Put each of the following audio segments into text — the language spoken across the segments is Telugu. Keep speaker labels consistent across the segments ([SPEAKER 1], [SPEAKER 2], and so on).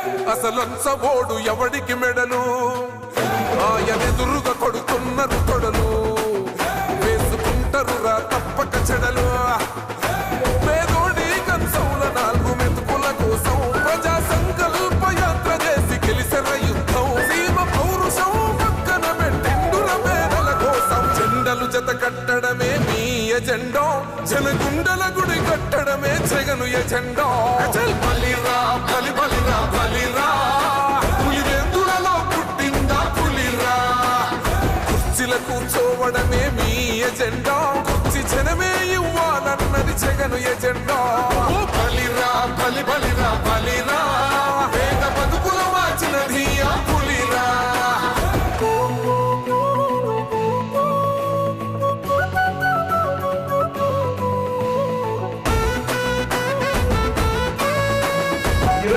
[SPEAKER 1] అసలంచబోడు ఎవడికి మెడలు? ఆయనెదురుగా కొడుతున్నారు తొడలు. వేసుకుంటారు రా తప్పక చెడలు. పేదోడి కంచౌల నాలుగు మెతుకుల కోసం ప్రజా సంకల్ప యాత్ర చేసి గెలిసిన యుద్ధం. సీమ పౌరుషం పక్కన పెట్టిండుర పేదల కోసం. జెండలు జత కట్టడమే మీ ఎజెండా. జనగుండల గుడి కట్టడమే జగను ఎజెండా. అచల్ బలిరా బలిరా. బలిరా పులివెందులలో పుట్టిందా పులిరా? కుర్చీల కూర్చోవడమే మీ ఎజెండా.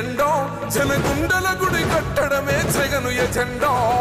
[SPEAKER 1] ఎజెండో. జనగుండల గుడి కట్టడమే జగను ఎజెండో.